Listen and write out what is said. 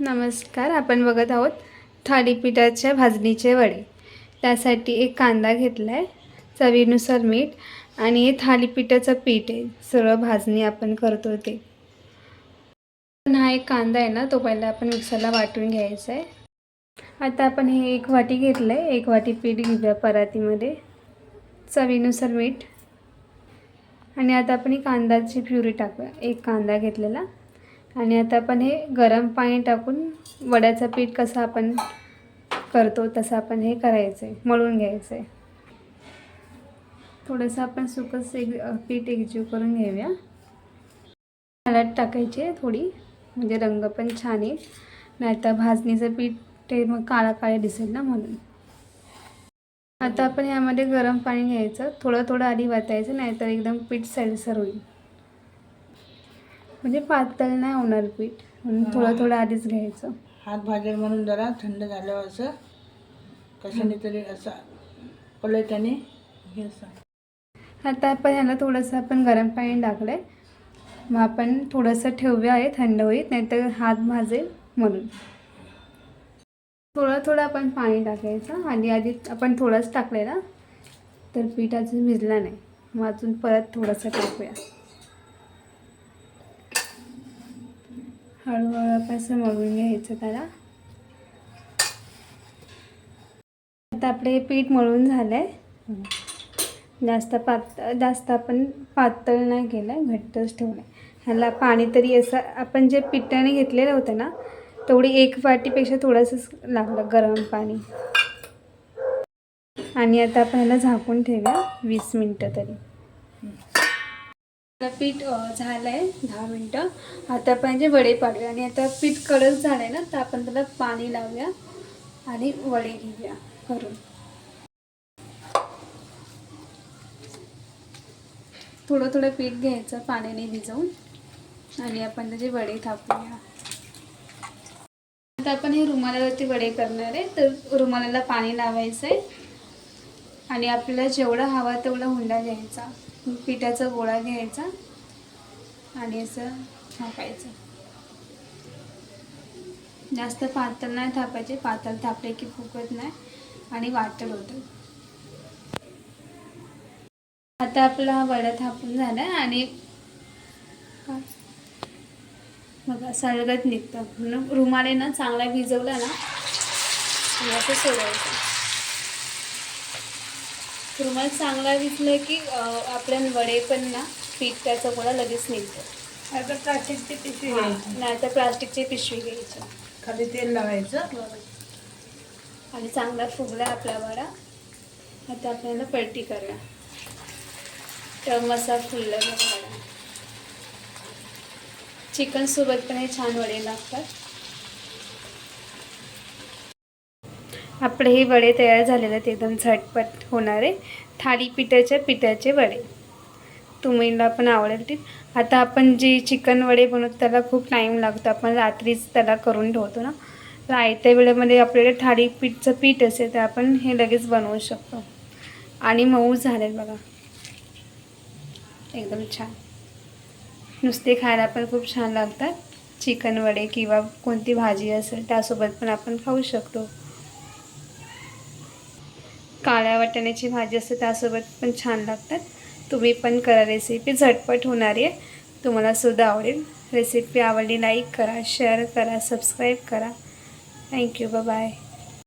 नमस्कार आपण बघत आहोत थालीपीठाच्या भाजणीचे वडे. त्यासाठी एक कांदा घेतला आहे चवीनुसार मीठ आणि हे थालीपीठाचं पीठ आहे. सगळं भाजणी आपण करतो ते. पण हा एक कांदा आहे ना तो पहिला आपण मिक्सरला वाटून घ्यायचा आहे. आता आपण हे एक वाटी घेतलं आहे एक वाटी पीठ घेऊया परातीमध्ये. चवीनुसार मीठ. आणि आता आपण ही कांद्याची प्युरी टाकूया. एक कांदा घेतलेला. आणि आता आपण हे गरम पाणी टाकून वड्याचं पीठ कसं आपण करतो तसं आपण हे करायचं आहे मळून घ्यायचं आहे. थोडंसं आपण सुकंच एक पीठ एकजीव करून घेऊया. हळद टाकायची आहे थोडी म्हणजे रंग पण छान येईल नाहीतर भाजणीचं पीठ ते मग काळा काळे दिसेल ना म्हणून. आता आपण यामध्ये गरम पाणी घ्यायचं थोडं थोडं आधी वाचायचं नाहीतर एकदम पीठ सैलसर होईल. म्हणजे पातळ नाही होणार पीठ. म्हणून थोडं थोडं आधीच घ्यायचं. हात भाजेल म्हणून जरा थंड झाल्यावर असं कशाने तरी असा पलट्याने हे असं. आता आपण ह्याला थोडंसं आपण गरम पाणी टाकलं आहे मग आपण थोडंसं ठेवूया आहे थंड होईल नाहीतर हात भाजेल म्हणून. थोडं थोडं आपण पाणी टाकायचं आणि आधी आपण थोडंच टाकलेला तर पीठ अजून भिजला नाही. मग अजून परत थोडंसं टाकूया. हळूहळू आपण मळून घ्यायचं त्याला. आता आपलं हे पीठ मळून झालं आहे जास्त पात जास्त आपण पातळ नाही केलं आहे घट्टच ठेवलं आहे ह्याला पाणी तरी असं आपण जे पिठाने घेतलेलं होतं ना तेवढी एक वाटीपेक्षा थोडंसंच लागलं गरम पाणी. आणि आता आपण ह्याला झाकून ठेवूया वीस मिनटं तरी. पीठ झालं आहे दहा मिनटं. आता आपण जे वडे पाडूया आणि आता पीठ कडक झालं आहे ना तर आपण त्याला पाणी लावूया आणि वडे घेऊया करून. थोडं थोडं पीठ घ्यायचं पाण्याने भिजवून. आणि आपण त्याचे वडे थापूया. आता आपण हे रुमालावरती वडे करणार आहे तर रुमालाला पाणी लावायचं आहे आणि आपल्याला जेवढा हवा तेवढा हुंडा घ्यायचा. पिठाचा गोळा घ्यायचा आणि असं थापायचं. जास्त पातळ नाही थापायचे पातळ थापले की फुकत नाही आणि वाटत होतं. आता आपला हा वडा थापून झाला आणि बघा सळगत निघतं. म्हणून रुमाले ना चांगला भिजवला ना असं सोडायचं. रुमाल चांगला भिजलं की आपल्या वडे पण ना पीठ त्याचा गोळा लगेच निघतो. आता प्लास्टिकची पिशवी नाही तर प्लास्टिकची पिशवी घ्यायची. खाली तेल लावायचं. आणि चांगला फुगला आपला वडा. आता आपल्याला पलटी करूया. तर मसा फुलला वडा. चिकन सोबत पण हे छान वडे लागतात. आपले हे वडे तयार झालेले आहेत एकदम झटपट होणारे. थालीपीठाच्या पिठाचे वडे. तुम्हाला पण आवडेल ते. आता आपण जे चिकन वडे बनवतो त्याला खूप टाईम लागतो. आपण रात्रीच त्याला करून ठेवतो ना. तर आयत्या वेळेमध्ये थाळी थालीपीठचं पीठ असेल तर आपण हे लगेच बनवू शकतो. आणि मऊ झालेल बघा. एकदम छान. नुसते खायला पण खूप छान लागतात. चिकन वडे किंवा कोणती भाजी असेल त्यासोबत पण आपण खाऊ शकतो. काळ्या वाटाण्याची भाजी असते त्यासोबत पण छान लागतात. तुम्ही पण करा रेसिपी झटपट होणारी आहे. तुम्हाला सुद्धा आवडेल. रेसिपी आवडली लाईक करा शेअर करा सबस्क्राईब करा. Thank you bye